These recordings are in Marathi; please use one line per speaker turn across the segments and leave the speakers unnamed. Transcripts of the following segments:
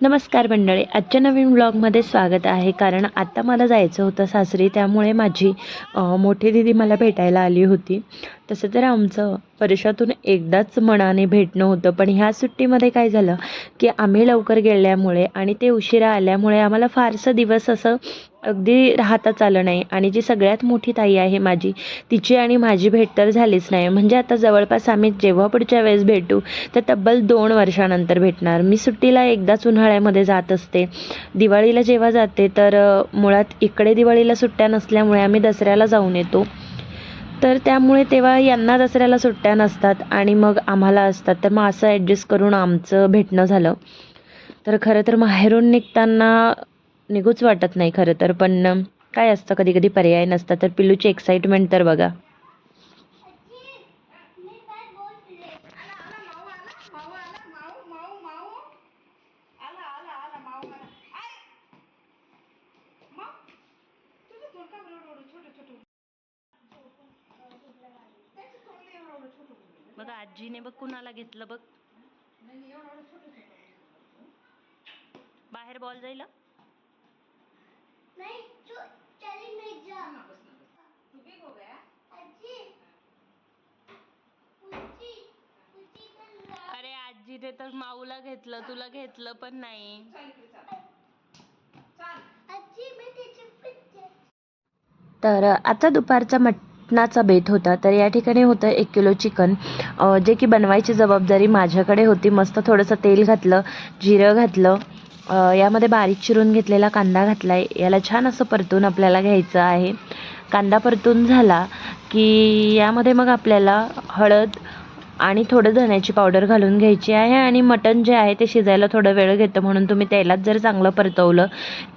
नमस्कार मंडळी आजच्या नवीन ब्लॉगमध्ये स्वागत आहे. कारण आत्ता मला जायचं होतं सासरी त्यामुळे माझी मोठी दिदी मला भेटायला आली होती. तसं तर आमचं वर्षातून एकदाच मनाने भेटणं होतं. पण ह्या सुट्टीमध्ये काय झालं की आम्ही लवकर गेल्यामुळे आणि ते उशिरा आल्यामुळे आम्हाला फारसं दिवस असं अगदी राहताच आलं नाही. आणि जी सगळ्यात मोठी ताई आहे माझी तिची आणि माझी भेट तर झालीच नाही. म्हणजे आता जवळपास आम्ही जेव्हा पुढच्या वेळेस भेटू तर तब्बल दोन वर्षानंतर भेटणार. मी सुट्टीला एकदाच उन्हाळ्यामध्ये जात असते. दिवाळीला जेव्हा जाते तर मुळात इकडे दिवाळीला सुट्ट्या नसल्यामुळे आम्ही दसऱ्याला जाऊन येतो. तर त्यामुळे तेव्हा यांना दसऱ्याला सुट्ट्या नसतात आणि मग आम्हाला असतात. तर मग असं ॲडजस्ट करून आमचं भेटणं झालं. तर खरं तर माहेरून निघताना निघूच वाटत नाही खरं तर पण काय असतं कधी कधी पर्याय नसतात. तर पिलूची एक्साइटमेंट तर बघा. बघा आजीने बघ कुणाला घेतलं बघ. बाहेर बॉल जाईल
ला-
अरे आजीने तर माऊला घेतलं तुला घेतलं पण नाही. तर आता दुपारचा मटणाचा बेत होता. तर या ठिकाणी होतं एक किलो चिकन. जे की बनवायची जबाबदारी माझ्याकडे होती. मस्त थोडंसं तेल घातलं जिरं घातलं. यामध्ये बारीक चिरून घेतलेला कांदा घातला आहे याला छान असं परतून आपल्याला घ्यायचं आहे. कांदा परतून झाला की यामध्ये मग आपल्याला हळद आणि थोडं धण्याची पावडर घालून घ्यायची आहे आणि मटण जे आहे ते शिजायला थोडा वेळ घेतं. म्हणून तुम्ही तेलात जर चांगलं परतवलं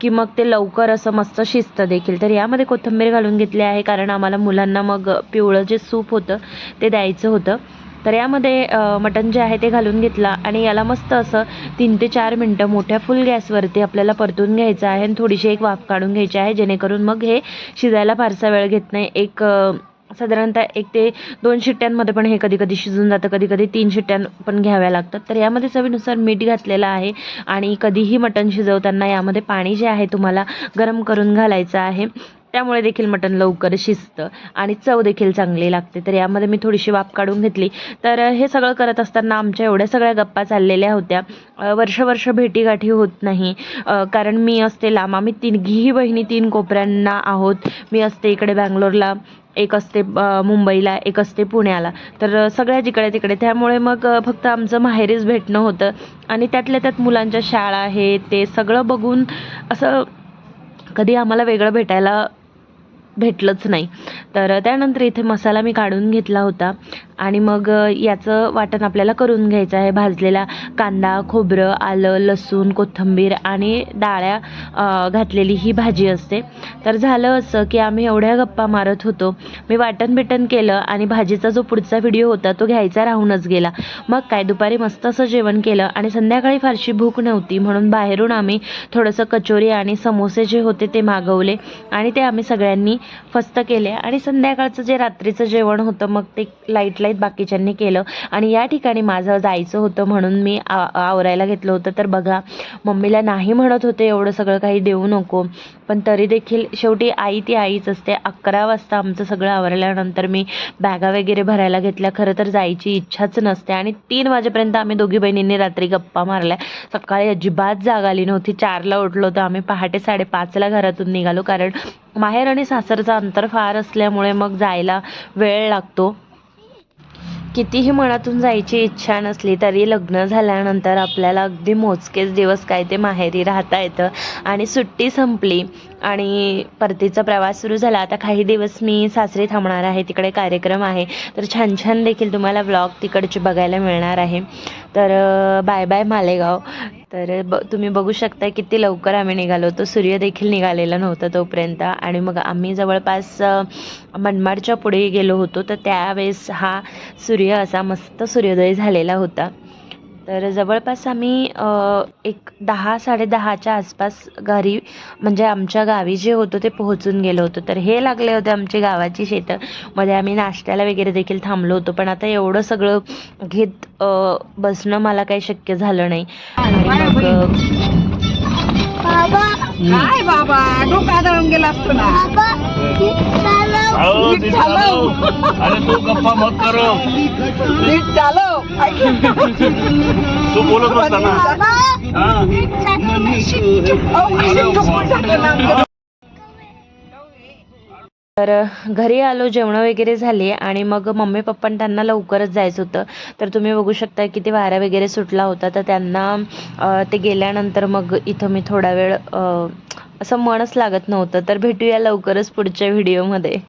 की मग ते लवकर असं मस्त शिजतं देखील. तर यामध्ये कोथिंबीर घालून घेतली आहे कारण आम्हाला मुलांना मग पिवळं जे सूप होतं ते द्यायचं होतं. तर यामध्ये मटण जे आहे ते घालून घेतलं आणि याला मस्त असं तीन ते चार मिनटं मोठ्या फुल गॅसवरती आपल्याला परतून घ्यायचं आहे आणि थोडीशी एक वाफ काढून घ्यायची आहे जेणेकरून मग हे शिजायला फारसा वेळ घेत नाही. एक साधारणतः एक ते दोन शिट्ट्यांमध्ये पण हे कधी कधी शिजून जातं कधी कधी तीन शिट्ट्यां पण घ्याव्या लागतात. तर यामध्ये चवीनुसार मीठ घातलेलं आहे आणि कधीही मटण शिजवताना यामध्ये पाणी जे आहे तुम्हाला गरम करून घालायचं आहे त्यामुळे देखील मटण लवकर शिजतं आणि चव देखील चांगली लागते. तर यामध्ये मी थोडीशी वाफ काढून घेतली. तर हे सगळं करत असताना आमच्या एवढ्या सगळ्या गप्पा चाललेल्या होत्या. वर्षवर्ष भेटीगाठी होत नाही. कारण मी असते लांब. आम्ही तिघीही बहिणी तीन कोपऱ्यांना आहोत. मी असते इकडे बँगलोरला. एक असते मुंबईला एक असते पुण्याला. तर सगळ्या जिकडे तिकडे. त्यामुळे मग फक्त आमचं माहेरीच भेटणं होतं. आणि त्यातल्या त्यात मुलांच्या शाळा आहे ते सगळं बघून असं कधी आम्हाला वेगळं भेटायला भेटलंच नाही. तर त्यानंतर इथे मसाला मी काढून घेतला होता. आणि मग याचं वाटण आपल्याला करून घ्यायचं आहे. भाजलेला कांदा खोबरं आलं लसूण कोथिंबीर आणि डाळ्या घातलेली ही भाजी असते. तर झालं असं की आम्ही एवढ्या गप्पा मारत होतो. मी वाटण बिटण केलं आणि भाजीचा जो पुढचा व्हिडिओ होता तो घ्यायचा राहूनच गेला. मग काय दुपारी मस्त असं जेवण केलं आणि संध्याकाळी फारशी भूक नव्हती. म्हणून बाहेरून आम्ही थोडंसं कचोरी आणि समोसे जे होते ते मागवले आणि ते आम्ही सगळ्यांनी फस्त केले. आणि संध्याकाळचं जे रात्रीचं जेवण होतं मग ते लाइट लाइट बाकीच्यांनी केलं. आणि या ठिकाणी माझं जायचं होतं म्हणून मी आ आवरायला घेतलं होतं. तर बघा मम्मीला नाही म्हणत होते एवढं सगळं काही देऊ नको. पण तरी देखील शेवटी आई ती आईच असते. अकरा वाजता आमचं सगळं आवरल्यानंतर मी बॅगा वगैरे भरायला घेतल्या. खरं तर जायची इच्छाच नसते. आणि तीन वाजेपर्यंत आम्ही दोघी बहिणींनी रात्री गप्पा मारल्या. सकाळी अजिबात जाग आली नव्हती. चारला उठलो होतो आम्ही. पहाटे साडेपाचला घरातून निघालो. कारण माहेर आणि सासरचं अंतर फार असल्यामुळे मग जायला वेळ लागतो. कितीही मनातून जायची इच्छा नसली तरी लग्न झाल्यानंतर आपल्याला अगदी मोजकेच दिवस काय ते माहेरी राहता येतं. आणि सुट्टी संपली आणि परतीचा प्रवास सुरू झाला. आता काही दिवस मी सासरी थांबणार आहे तिकडे कार्यक्रम आहे. तर छान छान देखील तुम्हाला व्लॉग तिकडचे बघायला मिळणार आहे. तर बाय बाय मालेगाव. तर ब तुम्ही बघू शकता किती लवकर आम्ही निघालो होतो. सूर्य देखील निघालेला नव्हता तोपर्यंत. आणि मग आम्ही जवळपास मनमाडच्या पुढे गेलो होतो. तर त्यावेळेस हा सूर्य असा मस्त सूर्योदय झालेला होता. तर जवळपास आम्ही एक दहा साडेदहाच्या आसपास घरी म्हणजे आमच्या गावी जे होतं ते पोहोचून गेलो होतो. तर हे लागले होते आमची गावाची शेतं. मध्ये आम्ही नाश्त्याला वगैरे देखील थांबलो होतो. पण आता एवढं सगळं घेत बसणं मला काही शक्य झालं नाही. आणि मग
काय बाबा? डोकं आदळून गेला असतो ना.
बाबा चला
अहो,
नीट
ते
चालव.
चालव. अरे तू गप्पा मत कर.
नीट चालव.
तू बोलत बसला ना.
बाबा
हा.
अहो, अशी झोपून टाकलं ना. आमचं.
तर घरी आलो जेवणं वगैरे झाली आणि मग मम्मी पप्पा त्यांना लवकरच जायचं होतं. तर तुम्ही बघू शकता की ते वारा वगैरे सुटला होता. तर त्यांना ते गेल्यानंतर मग इथं मी थोडा वेळ असं मनच लागत नव्हतं. तर भेटूया लवकरच पुढच्या व्हिडिओमध्ये.